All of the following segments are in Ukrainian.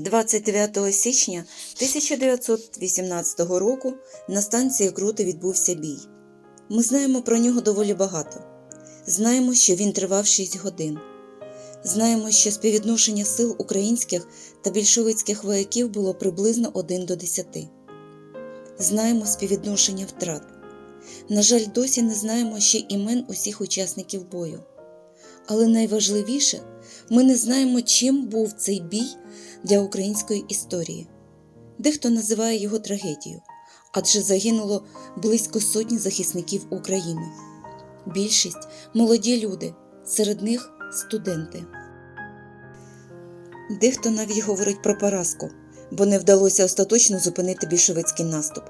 29 січня 1918 року на станції Крути відбувся бій. Ми знаємо про нього доволі багато. Знаємо, що він тривав 6 годин. Знаємо, що співвідношення сил українських та більшовицьких вояків було приблизно 1 до 10. Знаємо співвідношення втрат. На жаль, досі не знаємо ще імен усіх учасників бою. Але найважливіше, ми не знаємо, чим був цей бій для української історії. Дехто називає його трагедією, адже загинуло близько сотні захисників України. Більшість молоді люди, серед них студенти. Дехто навіть говорить про поразку, бо не вдалося остаточно зупинити більшовицький наступ.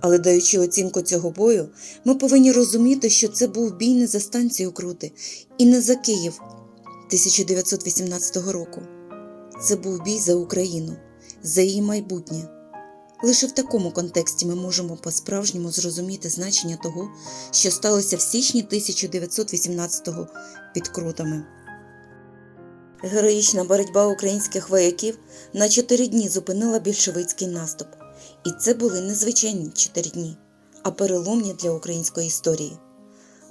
Але даючи оцінку цього бою, ми повинні розуміти, що це був бій не за станцію Крути і не за Київ 1918 року. Це був бій за Україну, за її майбутнє. Лише в такому контексті ми можемо по-справжньому зрозуміти значення того, що сталося в січні 1918-го під Крутами. Героїчна боротьба українських вояків на чотири дні зупинила більшовицький наступ. І це були незвичайні чотири дні, а переломні для української історії.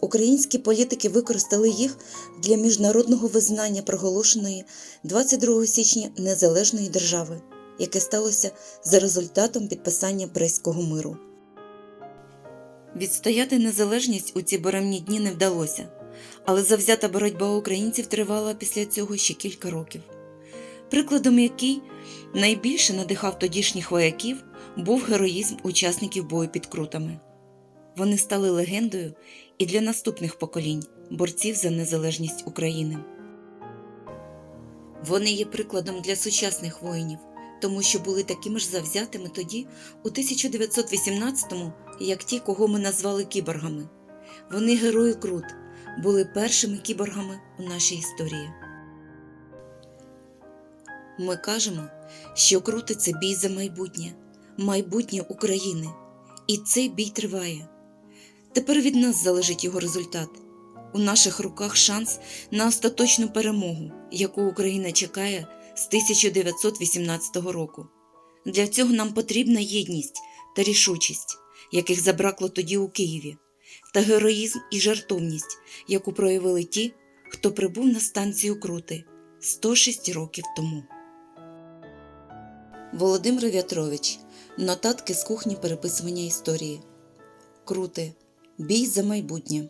Українські політики використали їх для міжнародного визнання проголошеної 22 січня незалежної держави, яке сталося за результатом підписання Брестського миру. Відстояти незалежність у ці буремні дні не вдалося, але завзята боротьба українців тривала після цього ще кілька років. Прикладом який найбільше надихав тодішніх вояків був героїзм учасників бою під крутами. Вони стали легендою і для наступних поколінь борців за незалежність України. Вони є прикладом для сучасних воїнів, тому що були такими ж завзятими тоді, у 1918-му, як ті, кого ми назвали кіборгами. Вони герої Крут, були першими кіборгами у нашій історії. Ми кажемо, що крути це бій за майбутнє, майбутнє України, і цей бій триває. Тепер від нас залежить його результат. У наших руках шанс на остаточну перемогу, яку Україна чекає з 1918 року. Для цього нам потрібна єдність та рішучість, яких забракло тоді у Києві, та героїзм і жартовність, яку проявили ті, хто прибув на станцію Крути 106 років тому. Володимир В'ятрович. Нотатки з кухні переписування історії. Крути. Бій за майбутнє.